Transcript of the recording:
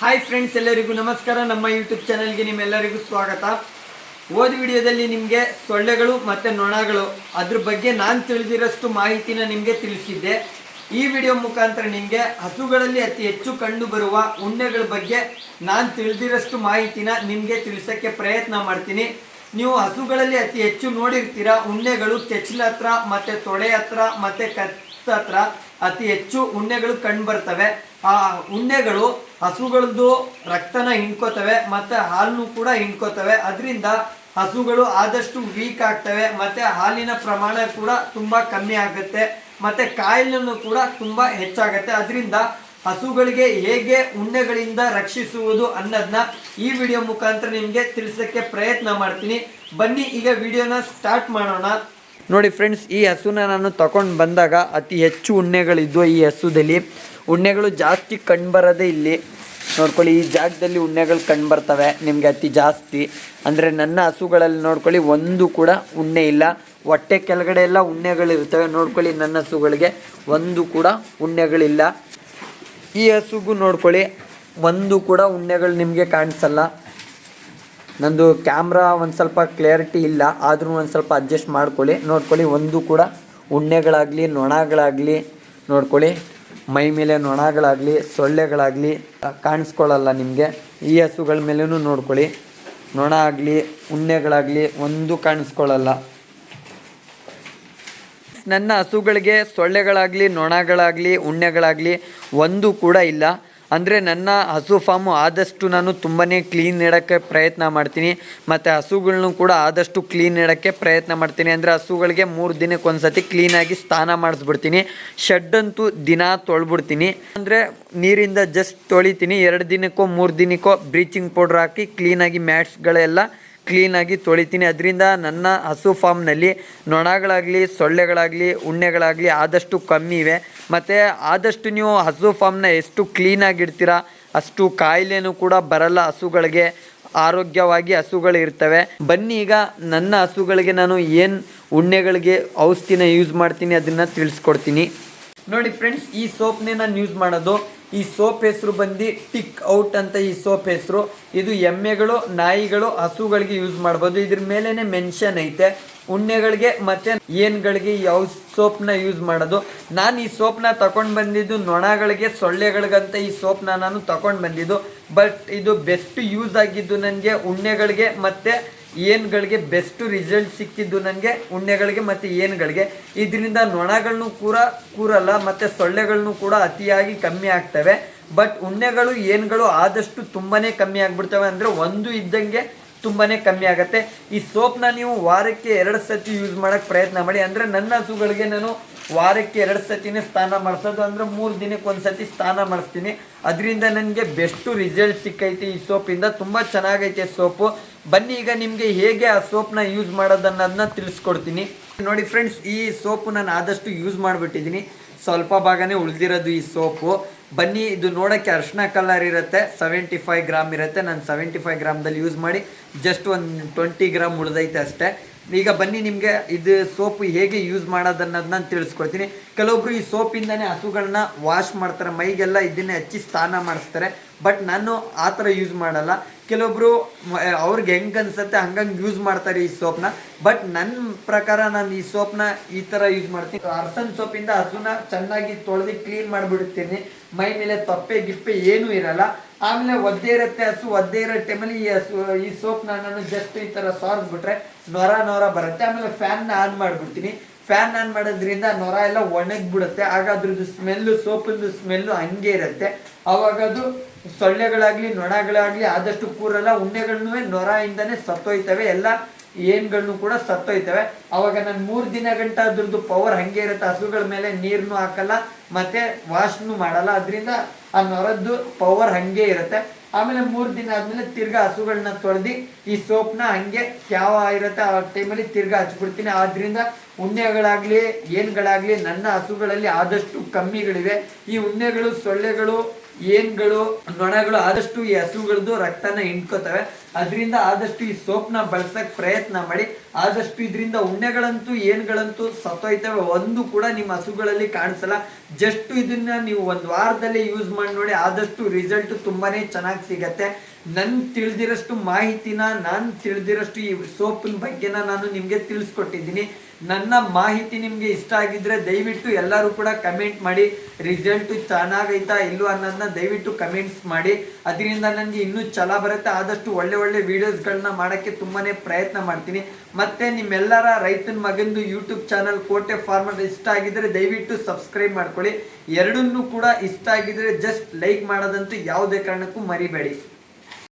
Hi friends ಎಲ್ಲರಿಗೂ ನಮಸ್ಕಾರ. ನಮ್ಮ ಯೂಟ್ಯೂಬ್ ಚಾನಲ್ಗೆ ನಿಮ್ಮೆಲ್ಲರಿಗೂ ಸ್ವಾಗತ. ಹೋದ ವಿಡಿಯೋದಲ್ಲಿ ನಿಮಗೆ ಸೊಳ್ಳೆಗಳು ಮತ್ತು ನೊಣಗಳು ಅದ್ರ ಬಗ್ಗೆ ನಾನು ತಿಳಿದಿರೋಷ್ಟು ಮಾಹಿತಿನ ನಿಮಗೆ ತಿಳಿಸಿದ್ದೆ. ಈ ವಿಡಿಯೋ ಮುಖಾಂತರ ನಿಮಗೆ ಹಸುಗಳಲ್ಲಿ ಅತಿ ಹೆಚ್ಚು ಕಂಡು ಬರುವ ಉಣ್ಣೆಗಳ ಬಗ್ಗೆ ನಾನು ತಿಳಿದಿರೋಷ್ಟು ಮಾಹಿತಿನ ನಿಮಗೆ ತಿಳಿಸೋಕ್ಕೆ ಪ್ರಯತ್ನ ಮಾಡ್ತೀನಿ. ನೀವು ಹಸುಗಳಲ್ಲಿ ಅತಿ ಹೆಚ್ಚು ನೋಡಿರ್ತೀರ ಉಣ್ಣೆಗಳು ಕೆಚ್ಚಲ ಹತ್ರ ಮತ್ತು ತೊಡೆ ಹತ್ರ ಮತ್ತು ಕತ್ತ ಹತ್ರ ಅತಿ ಹೆಚ್ಚು ಉಣ್ಣೆಗಳು ಕಂಡು ಬರ್ತವೆ. ಆ ಉಣ್ಣೆಗಳು ಹಸುಗಳದ್ದು ರಕ್ತನ ಹಿಂಡ್ಕೋತವೆ ಮತ್ತೆ ಹಾಲನ್ನು ಕೂಡ ಹಿಂಡ್ಕೋತವೆ. ಅದರಿಂದ ಹಸುಗಳು ಆದಷ್ಟು ವೀಕ್ ಆಗ್ತವೆ ಮತ್ತೆ ಹಾಲಿನ ಪ್ರಮಾಣ ಕೂಡ ತುಂಬಾ ಕಮ್ಮಿ ಆಗುತ್ತೆ ಮತ್ತೆ ಕಾಯಿಲೆನೂ ಕೂಡ ತುಂಬಾ ಹೆಚ್ಚಾಗುತ್ತೆ. ಅದರಿಂದ ಹಸುಗಳಿಗೆ ಹೇಗೆ ಉಣ್ಣೆಗಳಿಂದ ರಕ್ಷಿಸುವುದು ಅನ್ನೋದನ್ನ ಈ ವಿಡಿಯೋ ಮುಖಾಂತರ ನಿಮಗೆ ತಿಳಿಸೋಕ್ಕೆ ಪ್ರಯತ್ನ ಮಾಡ್ತೀನಿ. ಬನ್ನಿ, ಈಗ ವಿಡಿಯೋನ ಸ್ಟಾರ್ಟ್ ಮಾಡೋಣ. ನೋಡಿ ಫ್ರೆಂಡ್ಸ್, ಈ ಹಸುನ ನಾನು ತಗೊಂಡು ಬಂದಾಗ ಅತಿ ಹೆಚ್ಚು ಉಣ್ಣೆಗಳಿದ್ವು ಈ ಹಸುದಲ್ಲಿ. ಉಣ್ಣೆಗಳು ಜಾಸ್ತಿ ಕಂಡುಬರೋದೇ ಇಲ್ಲಿ. ನೋಡ್ಕೊಳ್ಳಿ, ಈ ಜಾಗದಲ್ಲಿ ಉಣ್ಣೆಗಳು ಕಂಡುಬರ್ತವೆ, ನಿಮಗೆ ಅತಿ ಜಾಸ್ತಿ. ಅಂದರೆ ನನ್ನ ಹಸುಗಳಲ್ಲಿ ನೋಡ್ಕೊಳ್ಳಿ, ಒಂದು ಕೂಡ ಉಣ್ಣೆ ಇಲ್ಲ. ಹೊಟ್ಟೆ ಕೆಳಗಡೆ ಎಲ್ಲ ಉಣ್ಣೆಗಳಿರ್ತವೆ, ನೋಡ್ಕೊಳ್ಳಿ ನನ್ನ ಹಸುಗಳಿಗೆ ಒಂದು ಕೂಡ ಉಣ್ಣೆಗಳಿಲ್ಲ. ಈ ಹಸುಗೂ ನೋಡ್ಕೊಳ್ಳಿ, ಒಂದು ಕೂಡ ಉಣ್ಣೆಗಳು ನಿಮಗೆ ಕಾಣಿಸಲ್ಲ. ನಂದು ಕ್ಯಾಮ್ರಾ ಒಂದು ಸ್ವಲ್ಪ ಕ್ಲಿಯರಿಟಿ ಇಲ್ಲ, ಆದರೂ ಒಂದು ಸ್ವಲ್ಪ ಅಡ್ಜಸ್ಟ್ ಮಾಡ್ಕೊಳ್ಳಿ. ನೋಡ್ಕೊಳ್ಳಿ, ಒಂದು ಕೂಡ ಉಣ್ಣೆಗಳಾಗಲಿ, ನೊಣಗಳಾಗಲಿ, ನೋಡ್ಕೊಳ್ಳಿ. ಮೈ ಮೇಲೆ ನೊಣಗಳಾಗಲಿ, ಸೊಳ್ಳೆಗಳಾಗಲಿ, ಕಾಣಿಸ್ಕೊಳ್ಳಲ್ಲ ನಿಮಗೆ. ಈ ಹಸುಗಳ ಮೇಲೂ ನೋಡ್ಕೊಳ್ಳಿ. ನೊಣ ಆಗಲಿ, ಉಣ್ಣೆಗಳಾಗಲಿ, ಒಂದು ಕಾಣಿಸ್ಕೊಳ್ಳಲ್ಲ. ನನ್ನ ಹಸುಗಳಿಗೆ ಸೊಳ್ಳೆಗಳಾಗಲಿ, ನೊಣಗಳಾಗಲಿ, ಉಣ್ಣೆಗಳಾಗಲಿ ಒಂದು ಕೂಡ ಇಲ್ಲ. ಅಂದರೆ ನನ್ನ ಹಸು ಫಾರ್ಮು ಆದಷ್ಟು ನಾನು ತುಂಬಾ ಕ್ಲೀನ್ ಇಡೋಕ್ಕೆ ಪ್ರಯತ್ನ ಮಾಡ್ತೀನಿ. ಮತ್ತು ಹಸುಗಳ್ನು ಕೂಡ ಆದಷ್ಟು ಕ್ಲೀನ್ ಇಡೋಕ್ಕೆ ಪ್ರಯತ್ನ ಮಾಡ್ತೀನಿ. ಅಂದರೆ ಹಸುಗಳಿಗೆ ಮೂರು ದಿನಕ್ಕೆ ಒಂದು ಸತಿ ಕ್ಲೀನಾಗಿ ಸ್ನಾನ ಮಾಡಿಸ್ಬಿಡ್ತೀನಿ. ಶೆಡ್ ಅಂತೂ ದಿನ ತೊಳ್ಬಿಡ್ತೀನಿ. ಅಂದರೆ ನೀರಿಂದ ಜಸ್ಟ್ ತೊಳಿತೀನಿ. ಎರಡು ದಿನಕ್ಕೋ ಮೂರು ದಿನಕ್ಕೋ ಬ್ಲೀಚಿಂಗ್ ಪೌಡ್ರ್ ಹಾಕಿ ಕ್ಲೀನಾಗಿ ಮ್ಯಾಟ್ಸ್ಗಳೆಲ್ಲ ಕ್ಲೀನಾಗಿ ತೊಳಿತೀನಿ. ಅದರಿಂದ ನನ್ನ ಹಸು ಫಾರ್ಮ್ನಲ್ಲಿ ನೊಣಗಳಾಗಲಿ, ಸೊಳ್ಳೆಗಳಾಗಲಿ, ಉಣ್ಣೆಗಳಾಗಲಿ ಆದಷ್ಟು ಕಮ್ಮಿ ಇವೆ. ಮತ್ತು ಆದಷ್ಟು ನೀವು ಹಸು ಫಾರ್ಮ್ನ ಎಷ್ಟು ಕ್ಲೀನಾಗಿ ಇಡ್ತೀರಾ ಅಷ್ಟು ಕಾಯಿಲೆನೂ ಕೂಡ ಬರಲ್ಲ ಹಸುಗಳಿಗೆ. ಆರೋಗ್ಯವಾಗಿ ಹಸುಗಳು ಇರ್ತವೆ. ಬನ್ನಿ ಈಗ ನನ್ನ ಹಸುಗಳಿಗೆ ನಾನು ಏನು ಉಣ್ಣೆಗಳಿಗೆ ಔಷಧಿನ ಯೂಸ್ ಮಾಡ್ತೀನಿ ಅದನ್ನು ತಿಳಿಸ್ಕೊಡ್ತೀನಿ. ನೋಡಿ ಫ್ರೆಂಡ್ಸ್ ಈ ಸೋಪ್ನೇ ನಾನು ಯೂಸ್ ಮಾಡೋದು ಈ ಸೋಪ್ ಹೆಸರು ಬಂದು ಟಿಕ್ ಔಟ್ ಅಂತ ಈ ಸೋಪ್ ಹೆಸರು. ಇದು ಎಮ್ಮೆಗಳು, ನಾಯಿಗಳು, ಹಸುಗಳಿಗೆ ಯೂಸ್ ಮಾಡ್ಬೋದು. ಇದ್ರ ಮೇಲೇನೆ ಮೆನ್ಷನ್ ಐತೆ. ಉಣ್ಣೆಗಳಿಗೆ ಮತ್ತೆ ಏನ್ಗಳಿಗೆ ಯಾವ ಸೋಪ್ನ ಯೂಸ್ ಮಾಡೋದು. ನಾನು ಈ ಸೋಪ್ನ ತಗೊಂಡು ಬಂದಿದ್ದು ನೊಣಗಳಿಗೆ, ಸೊಳ್ಳೆಗಳಿಗಂತ ಈ ಸೋಪ್ನ ನಾನು ತಗೊಂಡು ಬಂದಿದ್ದು. ಬಟ್ ಇದು ಬೆಸ್ಟ್ ಯೂಸ್ ಆಗಿದ್ದು ನನಗೆ ಉಣ್ಣೆಗಳಿಗೆ ಮತ್ತೆ ಏನ್ಗಳಿಗೆ ಬೆಸ್ಟ್ ರಿಸಲ್ಟ್ ಸಿಕ್ಕಿದ್ದು ನನಗೆ, ಉಣ್ಣೆಗಳಿಗೆ ಮತ್ತು ಏನ್ಗಳಿಗೆ. ಇದರಿಂದ ನೊಣಗಳನ್ನು ಕೂಡ ಕೂರಲ್ಲ, ಮತ್ತು ಸೊಳ್ಳೆಗಳನ್ನು ಕೂಡ ಅತಿಯಾಗಿ ಕಮ್ಮಿ ಆಗ್ತವೆ. ಬಟ್ ಉಣ್ಣೆಗಳು, ಏನ್ಗಳು ಆದಷ್ಟು ತುಂಬಾ ಕಮ್ಮಿ ಆಗಿಬಿಡ್ತವೆ ಅಂದರೆ ಒಂದು ಇದ್ದಂಗೆ ತುಂಬಾ ಕಮ್ಮಿ ಆಗುತ್ತೆ. ಈ ಸೋಪ್ನ ನೀವು ವಾರಕ್ಕೆ ಎರಡು ಸತಿ ಯೂಸ್ ಮಾಡೋಕ್ಕೆ ಪ್ರಯತ್ನ ಮಾಡಿ. ಅಂದರೆ ನನ್ನ ಹಸುಗಳಿಗೆ ನಾನು ವಾರಕ್ಕೆ ಎರಡು ಸತಿನೇ ಸ್ನಾನ ಮಾಡಿಸೋದು ಅಂದರೆ ಮೂರು ದಿನಕ್ಕೆ ಒಂದು ಸತಿ ಸ್ನಾನ ಮಾಡಿಸ್ತೀನಿ. ಅದರಿಂದ ನನಗೆ ಬೆಸ್ಟು ರಿಸಲ್ಟ್ ಸಿಕ್ಕೈತೆ ಈ ಸೋಪಿಂದ. ತುಂಬ ಚೆನ್ನಾಗೈತೆ ಸೋಪು. ಬನ್ನಿ ಈಗ ನಿಮಗೆ ಹೇಗೆ ಆ ಸೋಪ್ನ ಯೂಸ್ ಮಾಡೋದನ್ನೋದನ್ನ ತಿಳಿಸ್ಕೊಡ್ತೀನಿ. ನೋಡಿ ಫ್ರೆಂಡ್ಸ್ ಈ ಸೋಪು ನಾನು ಆದಷ್ಟು ಯೂಸ್ ಮಾಡಿಬಿಟ್ಟಿದ್ದೀನಿ. ಸ್ವಲ್ಪ ಭಾಗನೇ ಉಳಿದಿರೋದು ಈ ಸೋಪು. ಬನ್ನಿ, ಇದು ನೋಡೋಕ್ಕೆ ಅರ್ಶಿನ ಕಲರ್ ಇರುತ್ತೆ. ಸೆವೆಂಟಿ ಫೈವ್ ಗ್ರಾಮ್ ಇರುತ್ತೆ. ನಾನು ಸೆವೆಂಟಿ ಫೈವ್ ಗ್ರಾಮ್ದಲ್ಲಿ ಯೂಸ್ ಮಾಡಿ ಜಸ್ಟ್ ಒಂದು ಟ್ವೆಂಟಿ ಗ್ರಾಮ್ ಉಳಿದೈತೆ ಅಷ್ಟೇ. ಈಗ ಬನ್ನಿ ನಿಮಗೆ ಇದು ಸೋಪು ಹೇಗೆ ಯೂಸ್ ಮಾಡೋದನ್ನೋದು ನಾನು ತಿಳಿಸ್ಕೊಡ್ತೀನಿ. ಕೆಲವೊಬ್ರು ಈ ಸೋಪಿಂದನೇ ಹಸುಗಳನ್ನ ವಾಶ್ ಮಾಡ್ತಾರೆ, ಮೈಗೆಲ್ಲ ಇದನ್ನೇ ಹಚ್ಚಿ ಸ್ನಾನ ಮಾಡಿಸ್ತಾರೆ. ಬಟ್ ನಾನು ಆ ಥರ ಯೂಸ್ ಮಾಡಲ್ಲ. ಕೆಲವೊಬ್ರು ಅವ್ರಿಗೆ ಹೆಂಗೆ ಅನ್ಸುತ್ತೆ ಹಂಗಂಗೆ ಯೂಸ್ ಮಾಡ್ತಾರೆ ಈ ಸೋಪ್ನ ಬಟ್ ನನ್ನ ಪ್ರಕಾರ ನಾನು ಈ ಸೋಪ್ನ ಈ ಥರ ಯೂಸ್ ಮಾಡ್ತೀನಿ. ಅರ್ಸನ್ ಸೋಪಿಂದ ಹಸುನ ಚೆನ್ನಾಗಿ ತೊಳೆದು ಕ್ಲೀನ್ ಮಾಡಿಬಿಡ್ತೀನಿ. ಮೈ ಮೇಲೆ ತಪ್ಪೆ, ಗಿಪ್ಪೆ ಏನೂ ಇರಲ್ಲ. ಆಮೇಲೆ ಒದ್ದೆ ಇರುತ್ತೆ ಹಸು, ಒದ್ದೆ ಇರೋ ಟೈಮಲ್ಲಿ ಈ ಹಸು, ಈ ಸೋಪ್ನ ನಾನು ಜಸ್ಟ್ ಈ ಥರ ಸಾರಿಸ್ಬಿಟ್ರೆ ನೊರ ನೊರ ಬರುತ್ತೆ. ಆಮೇಲೆ ಫ್ಯಾನ್ನ ಆನ್ ಮಾಡಿಬಿಡ್ತೀನಿ. ಫ್ಯಾನ್ ಆನ್ ಮಾಡೋದ್ರಿಂದ ನೊರ ಎಲ್ಲ ಒಣಗಿಬಿಡುತ್ತೆ. ಆಗ ಅದ್ರದ್ದು ಸ್ಮೆಲ್ಲು ಸೋಪಿಂದು ಸ್ಮೆಲ್ಲು ಹಂಗೆ ಇರುತ್ತೆ. ಅವಾಗ ಅದು ಸೊಳ್ಳೆಗಳಾಗಲಿ, ನೊಣಗಳಾಗಲಿ ಆದಷ್ಟು ಕೂರಲ್ಲ ಉಣ್ಣೆಗಳನ್ನೂ ನೊರಯಿಂದನೇ ಸತ್ತೋಯ್ತವೆ. ಎಲ್ಲ ಏನ್ಗಳನ್ನು ಕೂಡ ಸತ್ತೋಯ್ತವೆ. ಅವಾಗ ನಾನು ಮೂರು ದಿನ ಗಂಟ ಅದ್ರದ್ದು ಪವರ್ ಹಂಗೆ ಇರುತ್ತೆ. ಹಸುಗಳ ಮೇಲೆ ನೀರನ್ನು ಹಾಕಲ್ಲ, ಮತ್ತೆ ವಾಶ್ನು ಮಾಡಲ್ಲ. ಅದರಿಂದ ಆ ನೊರದ್ದು ಪವರ್ ಹಂಗೆ ಇರುತ್ತೆ. ಆಮೇಲೆ ಮೂರು ದಿನ ಆದ್ಮೇಲೆ ತಿರ್ಗಾ ಹಸುಗಳನ್ನ ತೊಳೆದು ಈ ಸೋಪ್ನ ಹಂಗೆ ಯಾವ ಇರುತ್ತೆ ಆ ಟೈಮಲ್ಲಿ ತಿರ್ಗಾ ಹಚ್ಬಿಡ್ತೀನಿ. ಆದ್ರಿಂದ ಉಣ್ಣೆಗಳಾಗಲಿ, ಏನ್ಗಳಾಗ್ಲಿ ನನ್ನ ಹಸುಗಳಲ್ಲಿ ಆದಷ್ಟು ಕಮ್ಮಿಗಳಿವೆ. ಈ ಉಣ್ಣೆಗಳು, ಸೊಳ್ಳೆಗಳು, ಏನ್ಗಳು, ನೊಣಗಳು ಆದಷ್ಟು ಈ ಹಸುಗಳದ್ದು ರಕ್ತನ ಹಿಂಡ್ಕೋತವೆ. ಅದರಿಂದ ಆದಷ್ಟು ಈ ಸೋಪ್ನ ಬಳಸಕ್ ಪ್ರಯತ್ನ ಮಾಡಿ. ಆದಷ್ಟು ಇದರಿಂದ ಉಣ್ಣೆಗಳಂತೂ ಏನುಗಳಂತೂ ಸತ್ತೋಯ್ತವೆ. ಒಂದು ಕೂಡ ನಿಮ್ಮ ಹಸುಗಳಲ್ಲಿ ಕಾಣಿಸಲ್ಲ. ಜಸ್ಟ್ ಇದನ್ನ ನೀವು ಒಂದು ವಾರದಲ್ಲಿ ಯೂಸ್ ಮಾಡಿ ನೋಡಿ, ಆದಷ್ಟು ರಿಸಲ್ಟ್ ತುಂಬಾನೇ ಚೆನ್ನಾಗಿ ಸಿಗತ್ತೆ. ನನ್ ತಿಳಿದಿರಷ್ಟು ಮಾಹಿತಿನ, ನಾನು ತಿಳಿದಿರಷ್ಟು ಈ ಸೋಪಿನ ಬಗ್ಗೆನ ನಾನು ನಿಮಗೆ ತಿಳಿಸ್ಕೊಟ್ಟಿದ್ದೀನಿ. ನನ್ನ ಮಾಹಿತಿ ನಿಮಗೆ ಇಷ್ಟ ಆಗಿದ್ರೆ ದಯವಿಟ್ಟು ಎಲ್ಲರೂ ಕೂಡ ಕಮೆಂಟ್ ಮಾಡಿ. ರಿಸಲ್ಟ್ ಚೆನ್ನಾಗೈತಾ ಇಲ್ಲೋ ಅನ್ನೋದನ್ನ ದಯವಿಟ್ಟು ಕಮೆಂಟ್ಸ್ ಮಾಡಿ. ಅದರಿಂದ ನನಗೆ ಇನ್ನೂ ಛಲ ಬರುತ್ತೆ. ಆದಷ್ಟು ಒಳ್ಳೆ ಒಳ್ಳೆ ವಿಡಿಯೋಸ್ಗಳನ್ನ ಮಾಡೋಕ್ಕೆ ತುಂಬಾ ಪ್ರಯತ್ನ ಮಾಡ್ತೀನಿ. ಮತ್ತೆ ನಿಮ್ಮೆಲ್ಲರ ರೈತನ ಮಗಂದು ಯೂಟ್ಯೂಬ್ ಚಾನಲ್ ಕೋಟೆ ಫಾರ್ಮರ್ ಇಷ್ಟ ಆಗಿದ್ರೆ ದಯವಿಟ್ಟು ಸಬ್ಸ್ಕ್ರೈಬ್ ಮಾಡ್ಕೊಳ್ಳಿ. ಎರಡನ್ನೂ ಕೂಡ ಇಷ್ಟ ಆಗಿದ್ರೆ ಜಸ್ಟ್ ಲೈಕ್ ಮಾಡೋದಂತೂ ಯಾವುದೇ ಕಾರಣಕ್ಕೂ ಮರಿಬೇಡಿ.